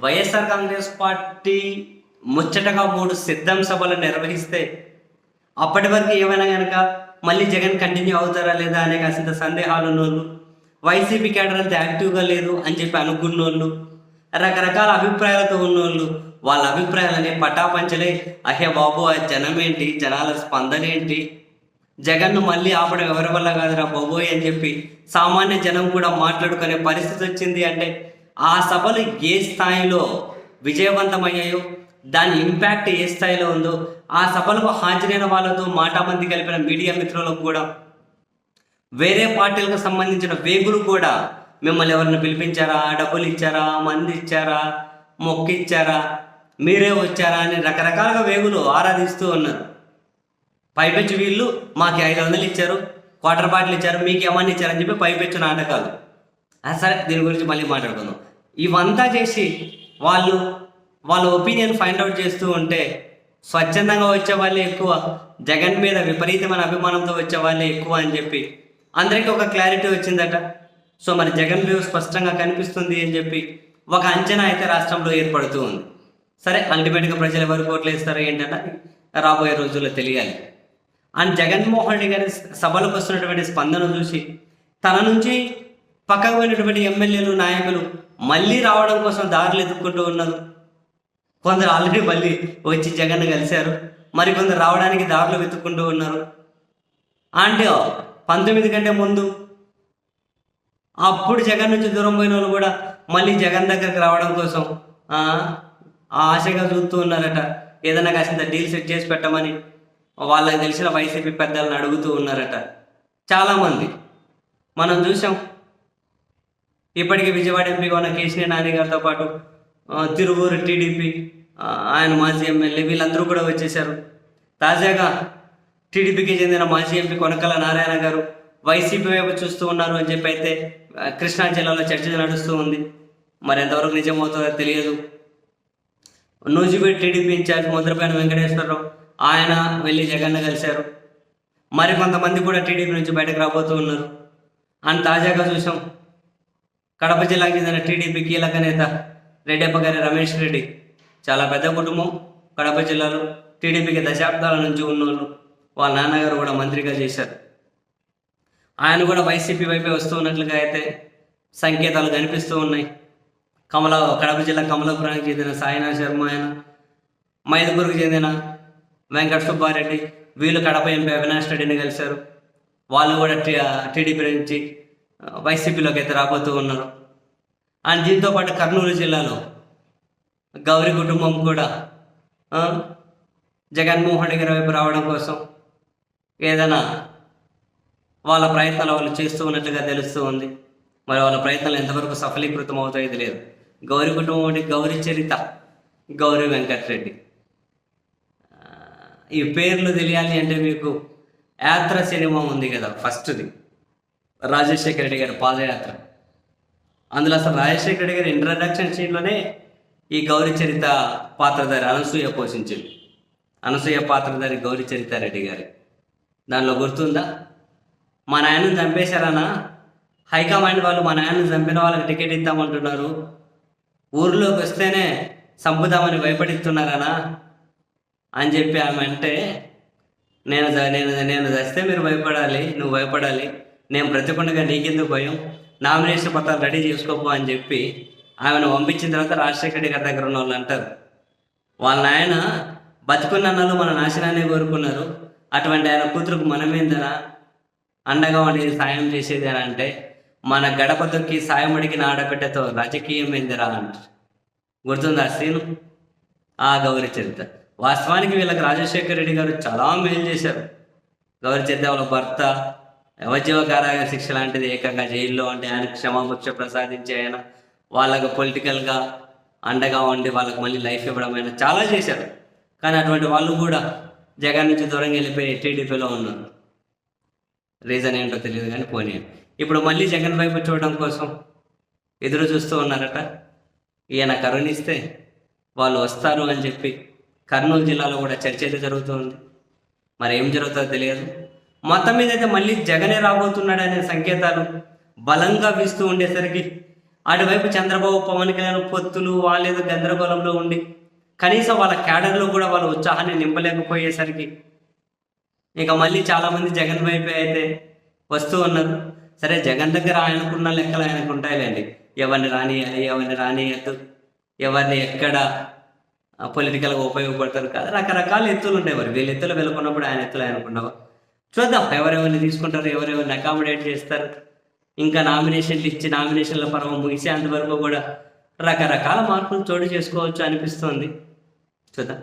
YSR Congress party ముచ్చటగా మూడు సిద్ధం సభలు నిర్వహిస్తే అప్పటి వరకు ఏమైనా కనుక మళ్ళీ జగన్ కంటిన్యూ అవుతారా లేదా అనే కాసింత సందేహాలు ఉన్నోళ్ళు వైసీపీ క్యాడర్ అంత యాక్టివ్గా లేదు అని చెప్పి అనుకున్నోళ్ళు రకరకాల అభిప్రాయాలతో ఉన్నోళ్ళు వాళ్ళ అభిప్రాయాలని పటాపంచలే అహే బాబు ఆ జనం ఏంటి జనాల స్పందన ఏంటి జగన్ను మళ్ళీ ఆపడం ఎవరి వల్ల కాదురా బాబోయ్ అని చెప్పి సామాన్య జనం కూడా మాట్లాడుకునే పరిస్థితి వచ్చింది అంటే ఆ సభలు ఏ స్థాయిలో విజయవంతమయ్యాయో దాని ఇంపాక్ట్ ఏ స్థాయిలో ఉందో ఆ సభలకు హాజరైన వాళ్ళతో మాటామంది కలిపిన మీడియా మిత్రులకు కూడా వేరే పార్టీలకు సంబంధించిన వేగులు కూడా మిమ్మల్ని ఎవరిని పిలిపించారా డబ్బులు ఇచ్చారా మంది ఇచ్చారా మొక్కిచ్చారా మీరే వచ్చారా అని రకరకాలుగా వేగులు ఆరాధిస్తూ ఉన్నారు. పైపెచ్చు వీళ్ళు మాకు ఐదు వందలు ఇచ్చారు క్వార్టర్ బాటిల్ ఇచ్చారు మీకు ఏమన్నా ఇచ్చారని చెప్పి పైపెచ్చు నాటకాలు సరే దీని గురించి మళ్ళీ మాట్లాడుకుందాం. ఇవంతా చేసి వాళ్ళు వాళ్ళ ఒపీనియన్ ఫైండ్ అవుట్ చేస్తూ ఉంటే స్వచ్ఛందంగా వచ్చే వాళ్ళే ఎక్కువ జగన్ మీద విపరీతమైన అభిమానంతో వచ్చే వాళ్ళే ఎక్కువ అని చెప్పి అందరికీ ఒక క్లారిటీ వచ్చిందట. సో మరి జగన్ వ్యూ స్పష్టంగా కనిపిస్తుంది అని చెప్పి ఒక అంచనా అయితే రాష్ట్రంలో ఏర్పడుతూ ఉంది. సరే అల్టిమేట్గా ప్రజలు ఎవరు కోట్లు వేస్తారో ఏంటంటే రాబోయే రోజుల్లో తెలియాలి. అండ్ జగన్మోహన్ రెడ్డి గారి సభలకు వస్తున్నటువంటి స్పందన చూసి తన నుంచి పక్కకు పోయినటువంటి ఎమ్మెల్యేలు నాయకులు మళ్ళీ రావడం కోసం దారులు ఎదుర్కొంటూ ఉన్నారు. కొందరు ఆల్రెడీ మళ్ళీ వచ్చి జగన్ కలిశారు. మరి కొందరు రావడానికి దారులు వెతుక్కుంటూ ఉన్నారు. అంటే పంతొమ్మిది కంటే ముందు అప్పుడు జగన్ నుంచి దూరం పోయిన వాళ్ళు కూడా మళ్ళీ జగన్ దగ్గరికి రావడం కోసం ఆశగా చూస్తూ ఉన్నారట. ఏదైనా కాసింత డీల్ సెట్ చేసి పెట్టమని వాళ్ళకి తెలిసిన వైసీపీ పెద్దలను అడుగుతూ ఉన్నారట. చాలామంది మనం చూసాం. ఇప్పటికీ విజయవాడ ఎంపీగా ఉన్న కేసీనే నాని గారితో పాటు తిరువూరు టీడీపీ ఆయన మాజీ ఎమ్మెల్యే వీళ్ళందరూ కూడా వచ్చేశారు. తాజాగా టీడీపీకి చెందిన మాజీ ఎంపీ కొనకల నారాయణ గారు వైసీపీ వైపు చూస్తూ ఉన్నారు అని చెప్పి అయితే కృష్ణా జిల్లాలో చర్చ నడుస్తూ ఉంది. మరి ఎంతవరకు నిజమవుతుందో తెలియదు. నూజిపేట టీడీపీ ఇన్ఛార్జ్ ముద్రపైన వెంకటేశ్వరరావు ఆయన వెళ్ళి జగన్ కలిశారు. మరి కొంతమంది కూడా టీడీపీ నుంచి బయటకు రాబోతూ ఉన్నారు. అని తాజాగా చూసాం కడప జిల్లాకి చెందిన టీడీపీ కీలక నేత రెడ్డప్ప గారి రమేష్ రెడ్డి. చాలా పెద్ద కుటుంబం. కడప జిల్లాలో టీడీపీకి దశాబ్దాల నుంచి ఉన్నోళ్ళు. వాళ్ళ నాన్నగారు కూడా మంత్రిగా చేశారు. ఆయన కూడా వైసీపీ వైపే వస్తూ ఉన్నట్లుగా అయితే సంకేతాలు కనిపిస్తూ ఉన్నాయి. కమల కడప జిల్లా కమలాపురానికి చెందిన సాయినాథ్ శర్మ ఆయన మైదుపూర్కి చెందిన వెంకట సుబ్బారెడ్డి వీళ్ళు కడప ఎంపీ అవినాష్ రెడ్డిని కలిశారు. వాళ్ళు కూడా టీడీపీ నుంచి వైసీపీలోకి అయితే రాబోతూ ఉన్నారు. అండ్ దీంతో పాటు కర్నూలు జిల్లాలో గౌరీ కుటుంబం కూడా జగన్మోహన్ రెడ్డి వైపు రావడం కోసం ఏదైనా వాళ్ళ ప్రయత్నాలు వాళ్ళు చేస్తూ ఉన్నట్లుగా తెలుస్తూ ఉంది. మరి వాళ్ళ ప్రయత్నాలు ఎంతవరకు సఫలీకృతం అవుతాయో తెలియదు గౌరీ కుటుంబం అంటే గౌరీ చరిత గౌరీ వెంకటరెడ్డి. ఈ పేర్లు తెలియాలి అంటే మీకు యాత్ర సినిమా ఉంది కదా ఫస్ట్ది. రాజశేఖర రెడ్డి గారి పాదయాత్ర. అందులో అసలు రాజశేఖర రెడ్డి గారి ఇంట్రడక్షన్ సీన్లోనే ఈ గౌరీ చరిత పాత్రధారి అనసూయ పోషించింది. అనసూయ పాత్రధారి గౌరీ చరిత రెడ్డి గారి. దానిలో గుర్తుందా? మా నాయనని చంపేశారనా? హైకమాండ్ వాళ్ళు మా నాయనను చంపిన వాళ్ళకి టికెట్ ఇద్దామంటున్నారు. ఊర్లోకి వస్తేనే చంపుదామని భయపడిస్తున్నారనా? అని చెప్పి ఆమె అంటే నేను నేను నేను చస్తే మీరు భయపడాలి నువ్వు భయపడాలి. నేను బ్రతికుండగా నీకెందుకు భయం? నామినేషన్ పత్రాలు రెడీ చేసుకోపో అని చెప్పి ఆమెను పంపించిన తర్వాత రాజశేఖర రెడ్డి గారి దగ్గర ఉన్న వాళ్ళు అంటారు. వాళ్ళ ఆయన బతుకున్న అన్నలు మన నాశనాన్ని కోరుకున్నారు. అటువంటి ఆయన కూతురుకు మనమేందనా అండగా ఉండేది సాయం చేసేది అని అంటే మన గడప తొక్కి సాయం అడిగిన ఆడబిడ్డతో రాజకీయం ఏందిరా అంటారు. గుర్తుందా సీను? ఆ గౌరీ చరిత్ర. వాస్తవానికి వీళ్ళకి రాజశేఖర రెడ్డి గారు చాలా మేలు చేశారు. గౌరీ చరిత్ర వాళ్ళ భర్త యవజీవ కారాగార శిక్ష లాంటిది ఏకంగా జైల్లో అంటే ఆయన క్షమాభిక్ష ప్రసాదించి ఆయన వాళ్ళకు పొలిటికల్గా అండగా ఉండి వాళ్ళకి మళ్ళీ లైఫ్ ఇవ్వడం అయినా చాలా చేశారు. కానీ అటువంటి వాళ్ళు కూడా జగన్ నుంచి దూరంగా వెళ్ళిపోయి టీడీపీలో ఉన్నారు. రీజన్ ఏంటో తెలియదు కానీ పోనీ. ఇప్పుడు మళ్ళీ జగన్ వైపు చూడడం కోసం ఎదురు చూస్తూ ఉన్నారట. ఈయన కరుణిస్తే వాళ్ళు వస్తారు అని చెప్పి కర్నూలు జిల్లాలో కూడా చర్చ అయితే జరుగుతుంది మరి ఏం జరుగుతుందో తెలియదు. మొత్తం మీద అయితే మళ్ళీ జగనే రాబోతున్నాడనే సంకేతాలు బలంగా వీస్తూ ఉండేసరికి అటువైపు చంద్రబాబు పవన్ కళ్యాణ్ పొత్తులు వాళ్ళేదో గందరగోళంలో ఉండి కనీసం వాళ్ళ క్యాడర్లో కూడా వాళ్ళ ఉత్సాహాన్ని నింపలేకపోయేసరికి ఇక మళ్ళీ చాలామంది జగన్ వైపే అయితే వస్తూ ఉన్నారు. సరే జగన్ దగ్గర ఆయనకున్న లెక్కలు ఆయనకు ఉంటాయిలేండి. ఎవరిని రానియాలి ఎవరిని రానియద్దు ఎవరిని ఎక్కడ పొలిటికల్గా ఉపయోగపడతారు కదా. రకరకాల ఎత్తులు ఉంటాయి మరి వీళ్ళ ఎత్తులు వెళ్ళకున్నప్పుడు ఆయన ఎత్తులు ఆయనకున్నావా? చూద్దాం ఎవరెవరిని తీసుకుంటారు ఎవరెవరిని అకామిడేట్ చేస్తారు. ఇంకా నామినేషన్లు ఇచ్చి నామినేషన్ల పర్వం ముగిసేంత వరకు కూడా రకరకాల మార్పులు చోటు చేసుకోవచ్చు అనిపిస్తుంది. చూద్దాం.